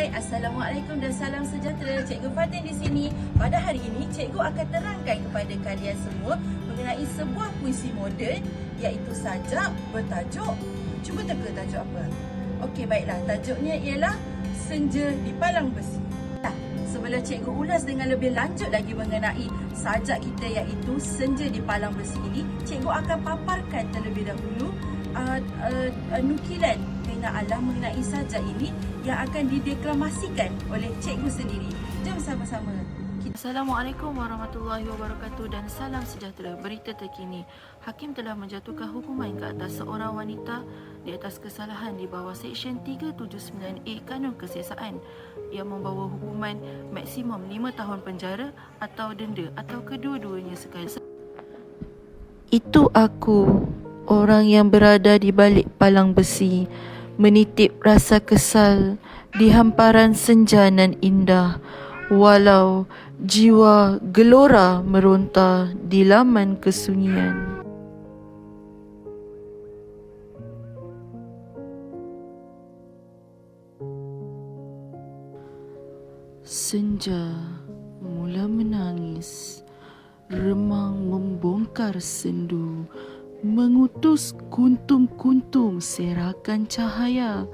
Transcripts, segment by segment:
Hai, Assalamualaikum dan salam sejahtera. Cikgu Fatin di sini. Pada hari ini, cikgu akan terangkan kepada kalian semua mengenai sebuah puisi moden iaitu sajak bertajuk Cuba teka tajuk apa? Okey, baiklah. Tajuknya ialah Senja di Palang Besi. Nah, sebelum cikgu ulas dengan lebih lanjut lagi mengenai sajak kita iaitu Senja di Palang Besi ini, cikgu akan paparkan terlebih dahulu uh, uh, uh, nukilan bina alam mengenai sajak ini yang akan dideklamasikan oleh cikgu sendiri. Jom sama-sama. Assalamualaikum warahmatullahi wabarakatuh dan salam sejahtera. Berita terkini, hakim telah menjatuhkan hukuman ke atas seorang wanita di atas kesalahan di bawah Seksyen 379A Kanun Kesesaan yang membawa hukuman maksimum 5 tahun penjara atau denda atau kedua-duanya sekali. Itu aku, orang yang berada di balik palang besi, menitip rasa kesal di hamparan senja nan indah, walau jiwa gelora meronta di laman kesunyian. Senja mula menangis, remang membongkar sendu, mengutus kuntum-kuntum serakan cahaya,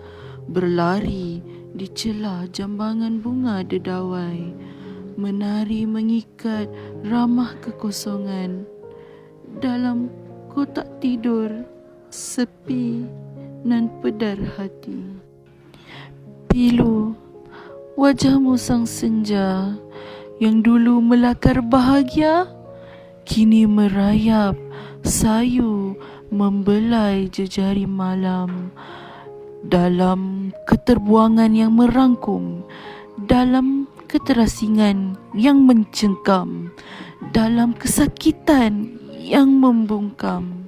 berlari di celah jambangan bunga dedawai, menari mengikat ramah kekosongan dalam kotak tidur sepi nan pedar hati. Pilu wajahmu sang senja yang dulu melakar bahagia kini merayap sayu membelai jejari malam dalam keterbuangan yang merangkum dalam keterasingan yang mencengkam dalam kesakitan yang membungkam.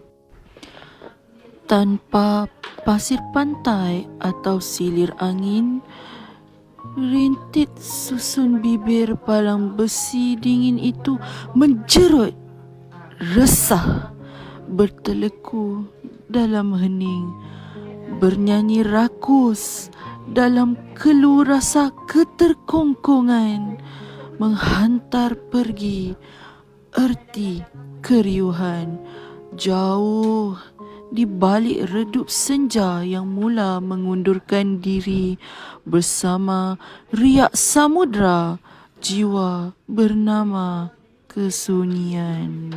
Tanpa pasir pantai atau silir angin rintit susun bibir palang besi dingin itu menjerut resah berteleku dalam hening bernyanyi rakus dalam keluh rasa keterkongkongan menghantar pergi erti keriuhan jauh di balik redup senja yang mula mengundurkan diri bersama riak samudra jiwa bernama kesunyian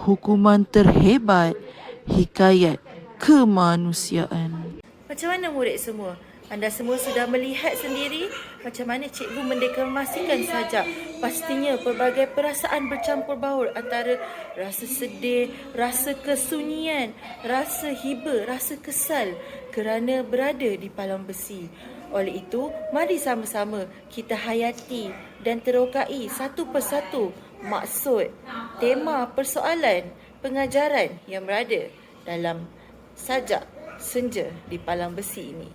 hukuman terhebat hikayat kemanusiaan Macam mana murid semua? Anda semua sudah melihat sendiri macam mana cikgu mendeklamasikan sajak. Pastinya pelbagai perasaan bercampur baur antara rasa sedih, rasa kesunyian, rasa hiba, rasa kesal kerana berada di palang besi. Oleh itu, mari sama-sama kita hayati dan terokai satu persatu maksud, tema persoalan, pengajaran yang berada dalam sajak senja di palang besi ini.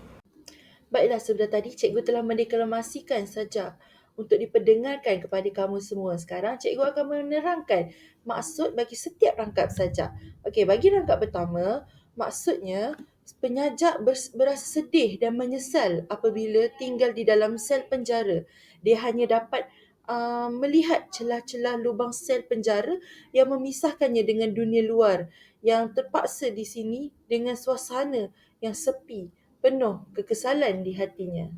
Baiklah, sebentar tadi cikgu telah mendeklamasikan sajak untuk diperdengarkan kepada kamu semua. Sekarang cikgu akan menerangkan maksud bagi setiap rangkap sajak. Okey, bagi rangkap pertama, maksudnya penyajak berasa sedih dan menyesal apabila tinggal di dalam sel penjara. Dia hanya dapat uh, melihat celah-celah lubang sel penjara yang memisahkannya dengan dunia luar yang terpaksa di sini dengan suasana yang sepi, penuh kekesalan di hatinya.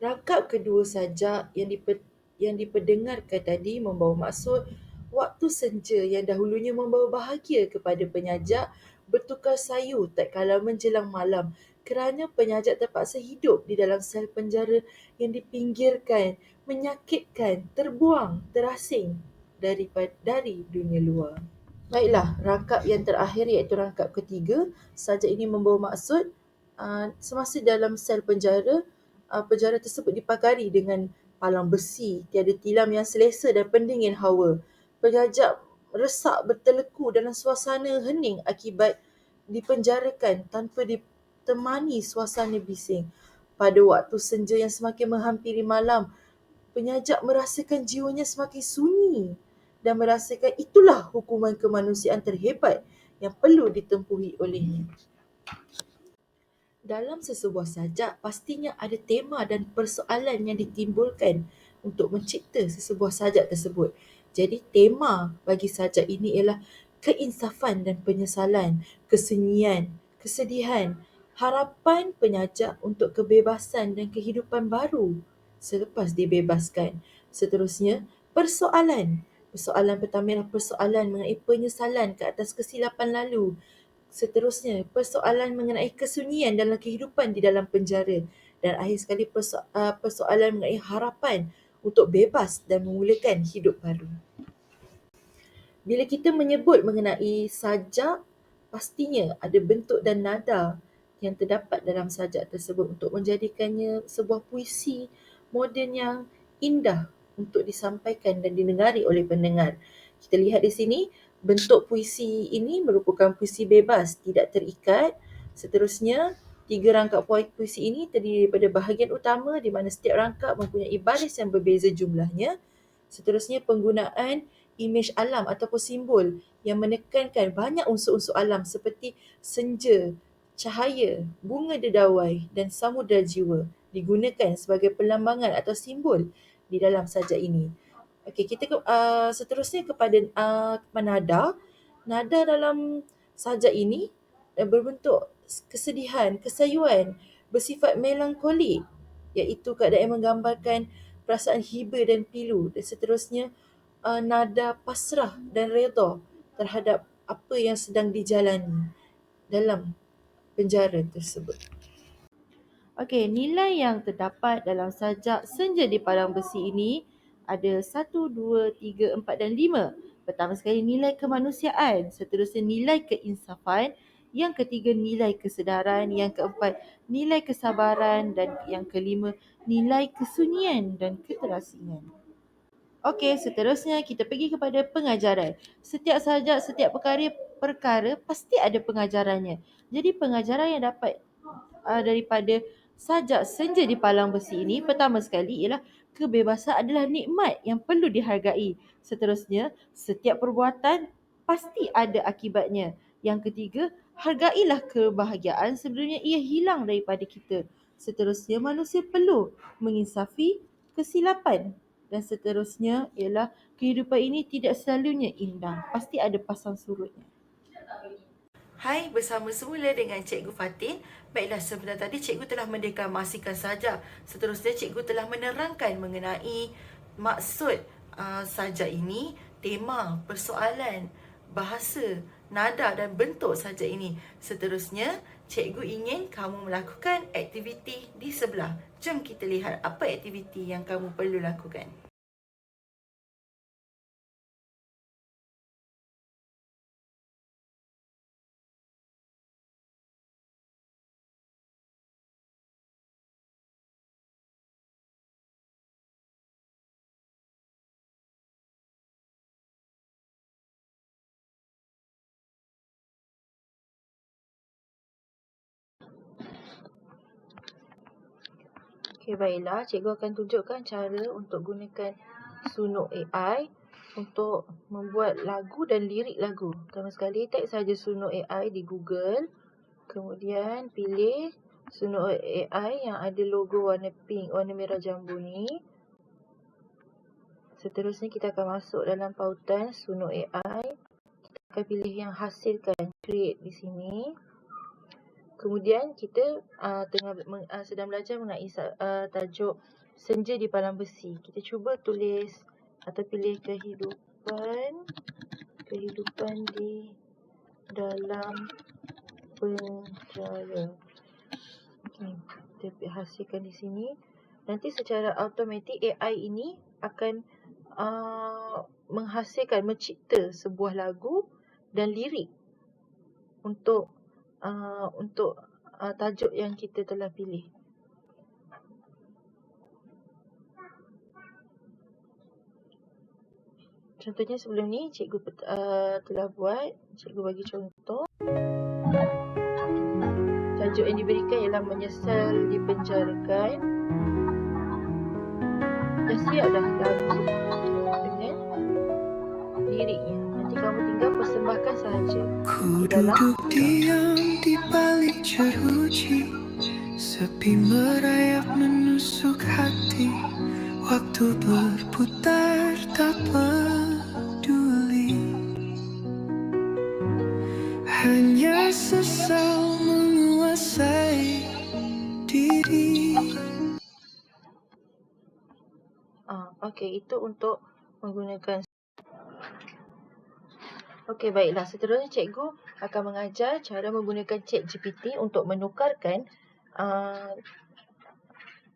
Rangkap kedua sajak yang diper, yang diperdengarkan tadi membawa maksud waktu senja yang dahulunya membawa bahagia kepada penyajak bertukar sayu tak kala menjelang malam kerana penyajak terpaksa hidup di dalam sel penjara yang dipinggirkan, menyakitkan, terbuang, terasing daripada dari dunia luar. Baiklah, rangkap yang terakhir iaitu rangkap ketiga. Sajak ini membawa maksud uh, semasa dalam sel penjara, uh, penjara tersebut dipagari dengan palang besi, tiada tilam yang selesa dan pendingin hawa. Penjajak resak berteleku dalam suasana hening akibat dipenjarakan tanpa ditemani suasana bising. Pada waktu senja yang semakin menghampiri malam, penyajak merasakan jiwanya semakin sunyi dan merasakan itulah hukuman kemanusiaan terhebat yang perlu ditempuhi olehnya. dalam sesebuah sajak pastinya ada tema dan persoalan yang ditimbulkan untuk mencipta sesebuah sajak tersebut. Jadi tema bagi sajak ini ialah keinsafan dan penyesalan, kesunyian, kesedihan, harapan penyajak untuk kebebasan dan kehidupan baru selepas dibebaskan. Seterusnya, persoalan. Persoalan pertama ialah persoalan mengenai penyesalan ke atas kesilapan lalu. Seterusnya, persoalan mengenai kesunyian dalam kehidupan di dalam penjara. Dan akhir sekali perso- uh, persoalan mengenai harapan untuk bebas dan memulakan hidup baru. Bila kita menyebut mengenai sajak, pastinya ada bentuk dan nada yang terdapat dalam sajak tersebut untuk menjadikannya sebuah puisi moden yang indah untuk disampaikan dan didengari oleh pendengar. Kita lihat di sini, bentuk puisi ini merupakan puisi bebas, tidak terikat. Seterusnya, tiga rangkap pui- puisi ini terdiri daripada bahagian utama di mana setiap rangkap mempunyai baris yang berbeza jumlahnya. Seterusnya, penggunaan imej alam ataupun simbol yang menekankan banyak unsur-unsur alam seperti senja, cahaya, bunga dedawai dan samudera jiwa digunakan sebagai perlambangan atau simbol di dalam sajak ini. Okey, kita ke, uh, seterusnya kepada uh, nada. Nada dalam sajak ini uh, berbentuk kesedihan, kesayuan, bersifat melankolik iaitu keadaan yang menggambarkan perasaan hiba dan pilu dan seterusnya uh, nada pasrah dan redha terhadap apa yang sedang dijalani dalam penjara tersebut. Okey, nilai yang terdapat dalam sajak Senja di Padang Besi ini ada 1, 2, 3, 4 dan 5. Pertama sekali nilai kemanusiaan, seterusnya nilai keinsafan, yang ketiga nilai kesedaran, yang keempat nilai kesabaran dan yang kelima nilai kesunyian dan keterasingan. Okey, seterusnya kita pergi kepada pengajaran. Setiap sajak, setiap perkara perkara pasti ada pengajarannya. Jadi pengajaran yang dapat uh, daripada sajak senja di palang besi ini pertama sekali ialah kebebasan adalah nikmat yang perlu dihargai. Seterusnya, setiap perbuatan pasti ada akibatnya. Yang ketiga, hargailah kebahagiaan sebelumnya ia hilang daripada kita. Seterusnya, manusia perlu menginsafi kesilapan. Dan seterusnya ialah kehidupan ini tidak selalunya indah. Pasti ada pasang surutnya. Hai, bersama semula dengan Cikgu Fatin. Baiklah, sebentar tadi Cikgu telah mendeklamasikan saja. Seterusnya Cikgu telah menerangkan mengenai maksud uh, saja ini, tema, persoalan, bahasa, nada dan bentuk saja ini. Seterusnya, Cikgu ingin kamu melakukan aktiviti di sebelah. Jom kita lihat apa aktiviti yang kamu perlu lakukan. Okey, baiklah. Cikgu akan tunjukkan cara untuk gunakan Suno AI untuk membuat lagu dan lirik lagu. Pertama sekali, tag saja Suno AI di Google. Kemudian pilih Suno AI yang ada logo warna pink, warna merah jambu ni. Seterusnya kita akan masuk dalam pautan Suno AI. Kita akan pilih yang hasilkan create di sini. Kemudian kita uh, tengah uh, sedang belajar mengenai uh, tajuk senja di palang besi. Kita cuba tulis atau pilih kehidupan kehidupan di dalam penjara. Okay, kita hasilkan di sini. Nanti secara automatik AI ini akan uh, menghasilkan mencipta sebuah lagu dan lirik untuk uh, untuk uh, tajuk yang kita telah pilih. Contohnya sebelum ni cikgu uh, telah buat, cikgu bagi contoh. Tajuk yang diberikan ialah menyesal dipenjarakan. Dah siap dah lagu dengan liriknya. Nanti kamu tinggal persembahkan sahaja. Ku duduk diam di balik jeruji Sepi merayap menusuk hati. Waktu berputar tak peduli. Hanya sesal menguasai diri. Ah, okey, itu untuk menggunakan Okey, baiklah. Seterusnya cikgu akan mengajar cara menggunakan chat GPT untuk menukarkan uh,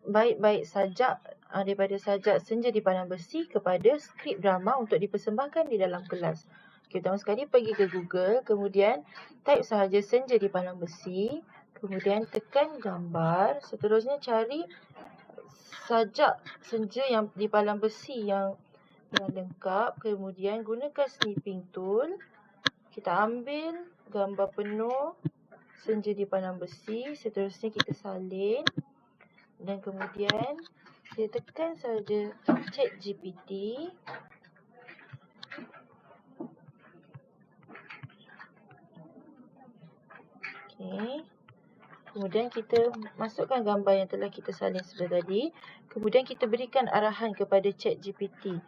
baik-baik sajak uh, daripada sajak senja di padang besi kepada skrip drama untuk dipersembahkan di dalam kelas. Okey, pertama sekali pergi ke Google, kemudian type sahaja senja di padang besi, kemudian tekan gambar, seterusnya cari sajak senja yang di palang besi yang yang lengkap kemudian gunakan snipping tool kita ambil gambar penuh senja di palang besi seterusnya kita salin dan kemudian kita tekan saja chat GPT Okey. Kemudian kita masukkan gambar yang telah kita salin sebentar tadi. Kemudian kita berikan arahan kepada chat GPT.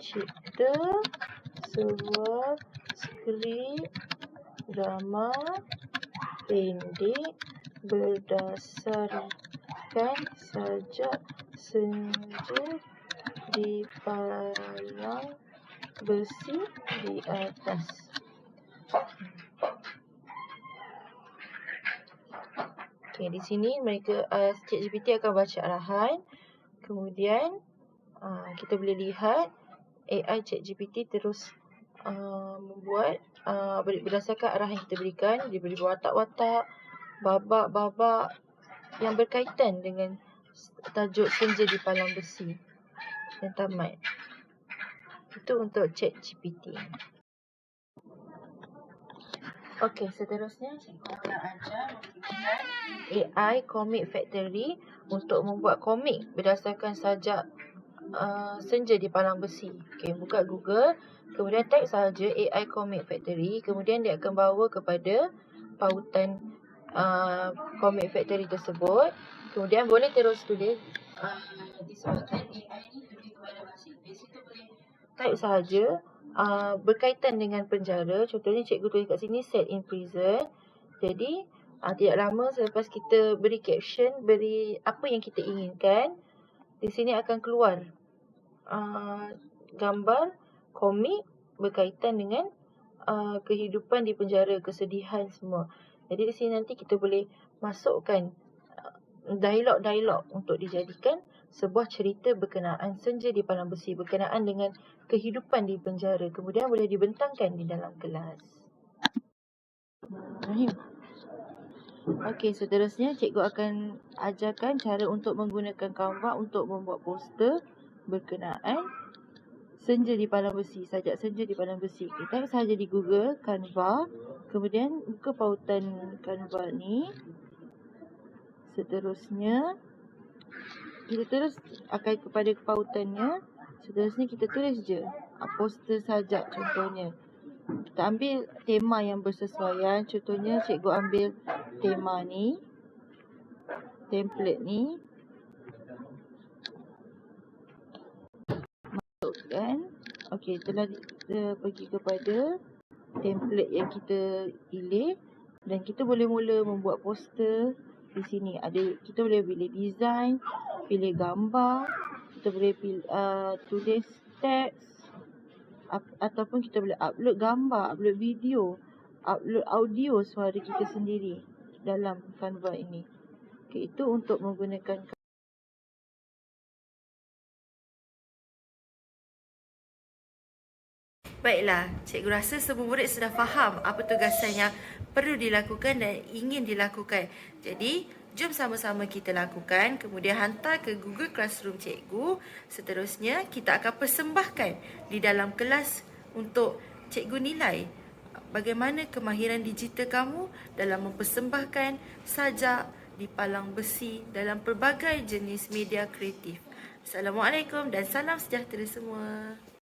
Cipta sebuah skrip drama pendek berdasarkan sajak senja di palang besi di atas. Okey, di sini mereka uh, ChatGPT akan baca arahan. Kemudian uh, kita boleh lihat AI ChatGPT terus uh, membuat uh, berdasarkan arahan yang kita berikan, dia boleh buat watak-watak, babak-babak yang berkaitan dengan tajuk senja di palang besi dan tamat. Itu untuk ChatGPT. Okey, seterusnya akan ajar menggunakan AI Comic Factory untuk membuat komik berdasarkan sajak uh, senja di palang besi. Okey, buka Google, kemudian type sahaja AI Comic Factory, kemudian dia akan bawa kepada pautan uh, Comic Factory tersebut. Kemudian boleh terus tulis uh, disebabkan AI ni lebih kepada bahasa Inggeris, kita boleh type sahaja uh, berkaitan dengan penjara. Contohnya cikgu tulis kat sini set in prison. Jadi uh, tidak lama selepas kita beri caption, beri apa yang kita inginkan, di sini akan keluar uh, gambar komik berkaitan dengan uh, kehidupan di penjara, kesedihan semua. Jadi di sini nanti kita boleh masukkan dialog-dialog untuk dijadikan sebuah cerita berkenaan senja di palang besi berkenaan dengan kehidupan di penjara kemudian boleh dibentangkan di dalam kelas. Okey, seterusnya cikgu akan ajarkan cara untuk menggunakan Canva untuk membuat poster berkenaan senja di palang besi, sajak senja di palang besi. Kita sahaja di Google Canva, kemudian buka pautan Canva ni. Seterusnya kita terus akan kepada pautannya. Seterusnya kita tulis je ah, poster sajak contohnya. Kita ambil tema yang bersesuaian. Contohnya cikgu ambil tema ni. Template ni. Masukkan. Okey, telah kita pergi kepada template yang kita pilih. Dan kita boleh mula membuat poster di sini. Ada kita boleh pilih design, pilih gambar, kita boleh pilih uh, tulis teks ataupun kita boleh upload gambar, upload video, upload audio suara kita sendiri dalam Canva ini. Okey, itu untuk menggunakan Baiklah, cikgu rasa semua murid sudah faham apa tugasan yang perlu dilakukan dan ingin dilakukan. Jadi, jom sama-sama kita lakukan, kemudian hantar ke Google Classroom cikgu. Seterusnya, kita akan persembahkan di dalam kelas untuk cikgu nilai bagaimana kemahiran digital kamu dalam mempersembahkan sajak di palang besi dalam pelbagai jenis media kreatif. Assalamualaikum dan salam sejahtera semua.